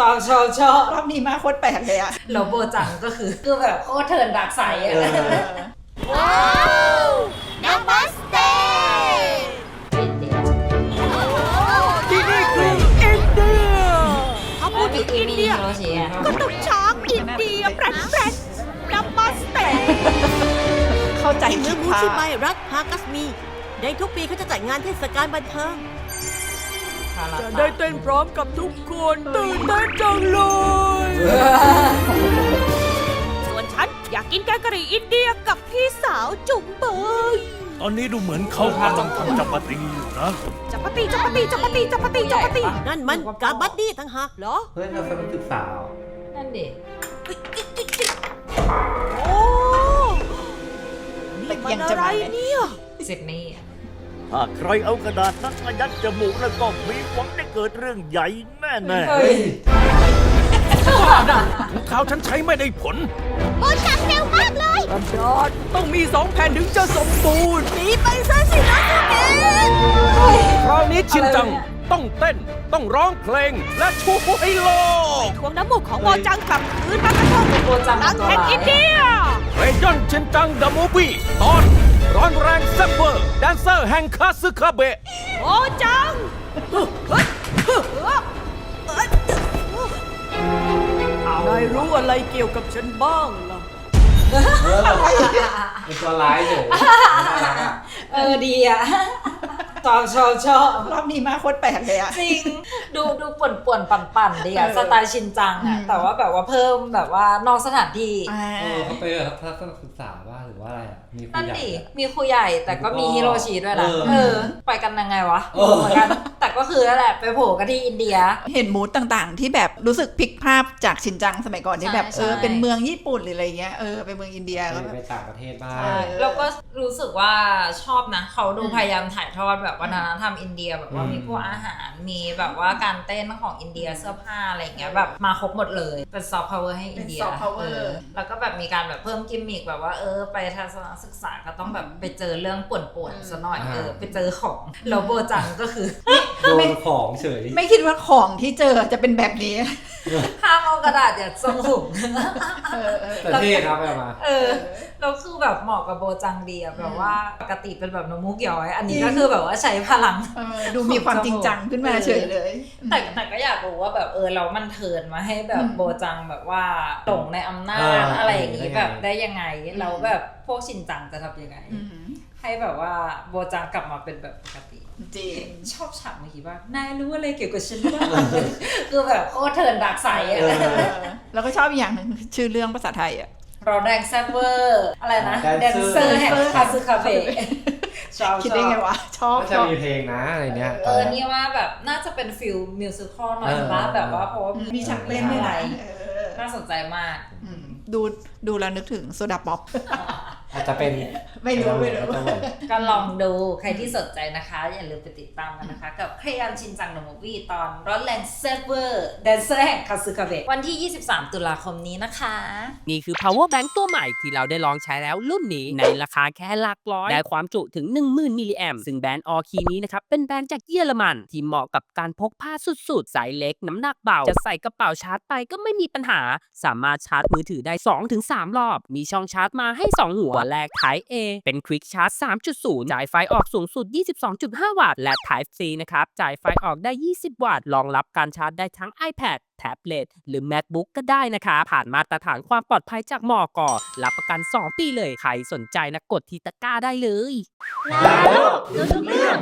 ชอบชอบชอบรอบนี้มาโคตรแปลกเลยอะแล้วโบจังก็คือคือแบบโคตรเทิร์นดักใสอะว้าวนามัสเตที่นี่คืออินเดียถ้าพูดถึงอินเดียโรชิอะก็ต้องช้างอินเดียแปรนแปรนนามัสเตเข้าใจเมืคิอดงมูภาชิพบายรัฐฮากัสมีในทุกปีเขาจะจัดงานเทศกาลบันเทิง จะได้เต้นพร้อมกับทุกคนตื่นเต้นจังเลย ส่วนฉันอยากกินแกงกะหรี่อินเดียกับพี่สาวจุ๋มเบยตอนนี้ดูเหมือนเขากำลังทำจัปาตีอยู่นะ จัปาตีจัปาตีจัปาตีจัปาตีจัปาตีนั่นมันกาบัดดี้ทั้งหากเหรอ เฮ้ยเราเคยเป็นศึกษาเหรอนั่นดิโอ้แต่นี่มัยันงอะจะไรมาไหมเนี่ยสิบนี่อะ ถ้าใครเอากระดาษนั้นมายัดจมูกแล้วก็มีหวังได้เกิดเรื่องใหญ่แน่แน่เฮ้ยถุงเท้าฉันใช้ไม่ได้ผลโอ้จักเร็วมากเลยกระดาษต้องมีสองแผ่นถึงจะสมบูรณ์หนีไปซะสินะสเกตคราวนี้ชินจังต้องเต้นต้องร้องเพลงและช่วยโลกทวงน้ำมูกของโมจังกลับคืนมากระทงโบจังหลังตัวแห่งร้ายอินเดียเรยอนชินจังเดอะมูฟี่ตอน ร้อนแรงแซ่บเวอร์แดนเซอร์แห่งคาซึคาเบะโมจังนายรู้อะไรเกี่ยวกับฉันบ้างล่ะ เป็นตัวร้ายเฉยน่ารักอะเออดีอะ ชอบชอบชอบรอบนี้มาโคตรแปลกเลยอะ จริง ดูดูป่วนป่วนปั่นปั่นๆดีอะเออสไตล์ชินจังอือะมแต่ว่าแบบว่าเพิ่มแบบว่านอกสถานที่อ่า เออเขาไปแบบทัศนศึกษาว่าหรือว่าอะไรอะ มีครูนั่นใหญ่ดิอะ มีครูใหญ่แต่ก็มีฮิโรชิด้วยนะเออ เออ ไปกันยังไงวะเออ เหมือนกันแต่ ก็คือนั่นแหละไปโผล่กันที่อินเดีย เห็นมูดต่างๆ ที่แบบรู้สึกพลิกภาพจากชินจังสมัยก่อนที่แบบใช่ เออใช่เป็นเมืองญี่ปุ่นหรืออะไรเงี้ยเออเป็นเมืองอินเดียก็แบบ ไปต่างประเทศบ้าง ใช่ แล้วก็รู้สึกว่าชอบนะ เขาดูอืมพยายามถ่ายทอดแบบวัฒนธรรมอินเดียแบบว่าอืม มีพวกอาหารมีแบบว่าการเต้นของอินเดียเสื้อผ้าอะไรอย่างเงี้ยแบบมาครบหมดเลย เป็นซอฟต์พาวเวอร์ให้อินเดียเป็น soft power เออแล้วก็แบบมีการแบบเพิ่มกิมมิกแบบว่าเออไปทัศนศึกษาก็ต้องแบบไปเจอเรื่องป่วนๆซะหน่อยอ่าเออไปเจอของแล้วโบจังก็คือโดนของเฉย ไม่คิดว่าของที่เจอจะเป็นแบบนี้ ห้ามเอากระดาษอย่าทรงสูงเออเออแต่เท่ครับแบบมาเออแล้วคือแบบเหมาะกับโบจังดีอะแบบว่าปกติเป็นแบบนกมุกย้อย อันนี้จริงก็คือแบบว่าใช้พลัง เออดูมีความจริงจังขึ้นมาเฉยเลยแต่แต่ก็อยากรู้ว่าแบบเออเรามันเทิร์นมาให้แบบอืมโบจังแบบว่าหลงในอำนาจอ่าอะไรอย่างนี้ได้ไงแบบได้ยังไงแล้วแบบพวกชินจังจะทำยังไง อืม ให้แบบว่าโบจังกลับมาเป็นแบบปกติจริงชอบฉากเมื่อกี้ว่านายรู้อะไรเกี่ยวกับฉันบ้างคือแบบโคตรเทิร์นดักใสอะเออเออแล้วก็ชอบอีกอย่างหนึ่งชื่อเรื่องภาษาไทยอะร้อนแรงแซ่บเวอร์อะไรนะแดนเซอ Dancer ร์แห่งคาซึคาเบะชอบคิดชได้อบไงวะชอบก็ชจะอบมีเพลงนะอะไรเนี้ยเออนี่ว่าแบบน่าจะเป็นฟิลมิวสิควลหน่อยเออปะแบบว่าเพราะว่ามีฉากเต้นด้วยอะไรนะเออน่าสนใจมากอืมดูดูแล้วนึกถึงโซดาป๊อป อาจจะเป็นไม่รู้ไม่รู้อาจจะเหอนก็ลองดูใครที่สนใจนะคะ อย่าลืมไปติดตามกันนะคะ กับเครยอนชินจังโนมูวี่ตอนร้อนแรงเซฟเวอร์แดนเซอร์แห่งคาซึคาเบะวันที่ 23 ตุลาคมนี้นะคะ นี่คือ power bank ตัวใหม่ที่เราได้ลองใช้แล้วรุ่นนี้ในราคาแค่หลักร้อย ได้ความจุถึง 10,000มิลลิแอมซึ่งแบรนด์ออคีนี้นะครับ เป็นแบรนด์จากเยอรมัน ที่เหมาะกับการพกพาสุดๆสายเล็กน้ำหนักเบา จะใส่กระเป๋าชาร์จไปก็ไม่มีปัญหา สามารถชาร์จมือถือได้ 2-3 รอบ มีช่องชาร์จมาให้ 2 หัวแรก Type A เป็น Quick Charge 3.0 จ่ายไฟออกสูงสุด 22.5 วัตต์ และ Type C นะครับ จ่ายไฟออกได้ 20 วัตต์ รองรับการชาร์จได้ทั้ง iPad แท็บเล็ตหรือ MacBook ก็ได้นะคะ ผ่านมาตรฐานความปลอดภัยจากมอกอรับประกัน 2 ปีเลย ใครสนใจนะกดที่ตะกร้าได้เลย แล้วรู้ทุกเรื่อง